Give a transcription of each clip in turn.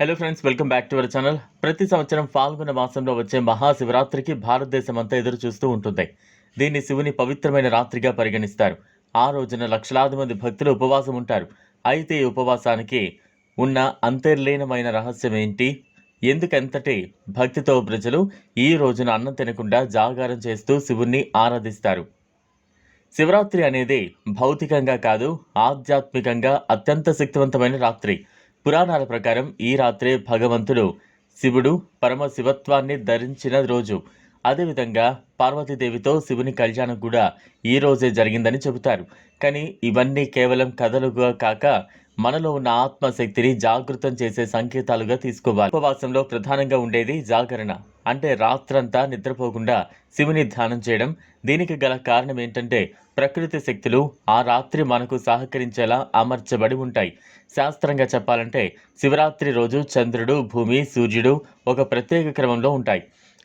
Hello friends welcome back to our channel ప్రతి సంవత్సరం ఫాల్గుణ మాసంలో వచ్చే మహాశివరాత్రికి భారతదేశం అంతా ఎదురు చూస్తూ ఉంటుంది. దీన్ని శివుని పవిత్రమైన రాత్రిగా పరిగణిస్తారు. ఆ రోజున లక్షలాది మంది భక్తులు ఉపవాసం ఉంటారు. అయితే ఈ ఉపవాసానికి ఉన్న అంతర్లీనమైన రహస్యం ఏంటి? ఎందుకంతటి భక్తితో ప్రజలు ఈ రోజున అన్నం తినకుండా జాగారం చేస్తూ శివుణ్ణి ఆరాధిస్తారు? శివరాత్రి అనేది భౌతికంగా కాదు ఆధ్యాత్మికంగా అత్యంత శక్తివంతమైన రాత్రి. పురాణాల ప్రకారం ఈ రాత్రే భగవంతుడు శివుడు పరమశివత్వాన్ని ధరించిన రోజు. అదేవిధంగా పార్వతీదేవితో శివుని కళ్యాణం కూడా ఈ రోజే జరిగిందని చెబుతారు. కానీ ఇవన్నీ కేవలం కథలుగా కాక మనలో ఉన్న ఆత్మశక్తిని జాగృతం చేసే సంకేతాలుగా తీసుకోవాలి. ఉపవాసంలో ప్రధానంగా ఉండేది జాగరణ. అంటే రాత్రంతా నిద్రపోకుండా శివుని ధ్యానం చేయడం దీనికి గల కారణం ఏంటంటే ప్రకృతి శక్తులు ఆ రాత్రి మనకు సహకరించేలా అమర్చబడి ఉంటాయి. శాస్త్రంగా చెప్పాలంటే శివరాత్రి రోజు చంద్రుడు భూమి సూర్యుడు ఒక ప్రత్యేక క్రమంలో ఉంటాయి.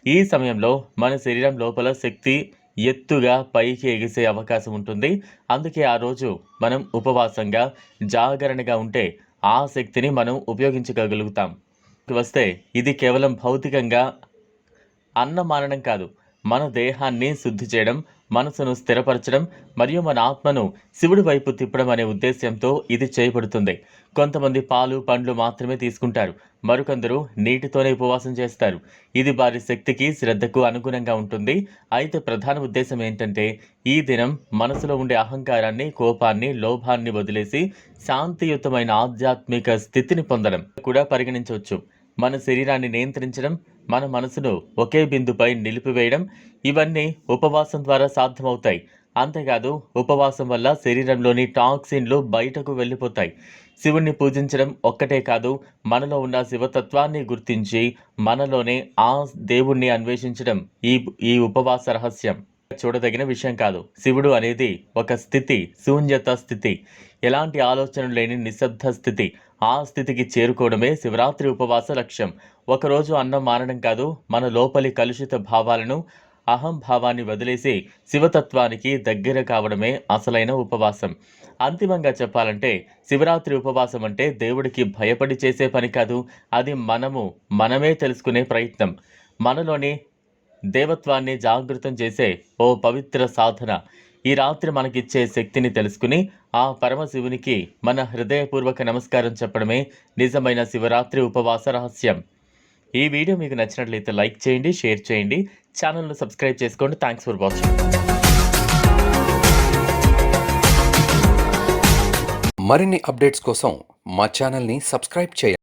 ఈ సమయంలో మన శరీరం లోపల శక్తి ఎత్తుగా పైకి ఎగిసే అవకాశం ఉంటుంది. అందుకే ఆ రోజు మనం ఉపవాసంగా జాగరణగా ఉంటే ఆ శక్తిని మనం ఉపయోగించగలుగుతాం. వస్తే ఇది కేవలం భౌతికంగా అన్నం అన్నమానడం కాదు. మన దేహాన్ని శుద్ధి చేయడం మనసును స్థిరపరచడం మరియు మన ఆత్మను శివుడి వైపు తిప్పడం అనే ఉద్దేశ్యంతో ఇది చేయబడుతుంది. కొంతమంది పాలు పండ్లు మాత్రమే తీసుకుంటారు. మరికొందరు నీటితోనే ఉపవాసం చేస్తారు. ఇది వారి శక్తికి శ్రద్ధకు అనుగుణంగా ఉంటుంది. అయితే ప్రధాన ఉద్దేశం ఏంటంటే ఈ దినం మనసులో ఉండే అహంకారాన్ని కోపాన్ని లోభాన్ని వదిలేసి శాంతియుతమైన ఆధ్యాత్మిక స్థితిని పొందడం కూడా పరిగణించవచ్చు. మన శరీరాన్ని నియంత్రించడం మన మనసును ఒకే బిందుపై నిలిపివేయడం ఇవన్నీ ఉపవాసం ద్వారా సాధ్యమవుతాయి. అంతేకాదు ఉపవాసం వల్ల శరీరంలోని టాక్సిన్లు బయటకు వెళ్ళిపోతాయి. శివుణ్ణి పూజించడం ఒక్కటే కాదు మనలో ఉన్న శివతత్వాన్ని గుర్తించి మనలోనే ఆ దేవుణ్ణి అన్వేషించడం ఈ ఈ ఉపవాస రహస్యం. చూడదగిన విషయం కాదు. శివుడు అనేది ఒక స్థితి శూన్యత స్థితి. ఎలాంటి ఆలోచన లేని నిశ్శబ్ద స్థితి. ఆ స్థితికి చేరుకోవడమే శివరాత్రి ఉపవాస లక్ష్యం. ఒకరోజు అన్నం మానడం కాదు మన లోపలి కలుషిత భావాలను అహంభావాన్ని వదిలేసి శివతత్వానికి దగ్గర కావడమే అసలైన ఉపవాసం. అంతిమంగా చెప్పాలంటే శివరాత్రి ఉపవాసం అంటే దేవుడికి భయపడి చేసే పని కాదు అది మనము మనమే తెలుసుకునే ప్రయత్నం. మనలోని దేవత్వాన్ని జాగృతం చేసే ఓ పవిత్ర సాధన. ఈ రాత్రి మనకిచ్చే శక్తిని తెలుసుకుని ఆ పరమశివునికి మన హృదయపూర్వక నమస్కారం చెప్పడమే నిజమైన శివరాత్రి ఉపవాస రహస్యం. ఈ వీడియో మీకు నచ్చినట్లయితే లైక్ చేయండి షేర్ చేయండి ఛానల్ను సబ్స్క్రైబ్ చేసుకోండి. థ్యాంక్స్ ఫర్ వాచింగ్ మరిన్ని అప్డేట్స్ కోసం మా ఛానల్ని సబ్స్క్రైబ్ చేయండి.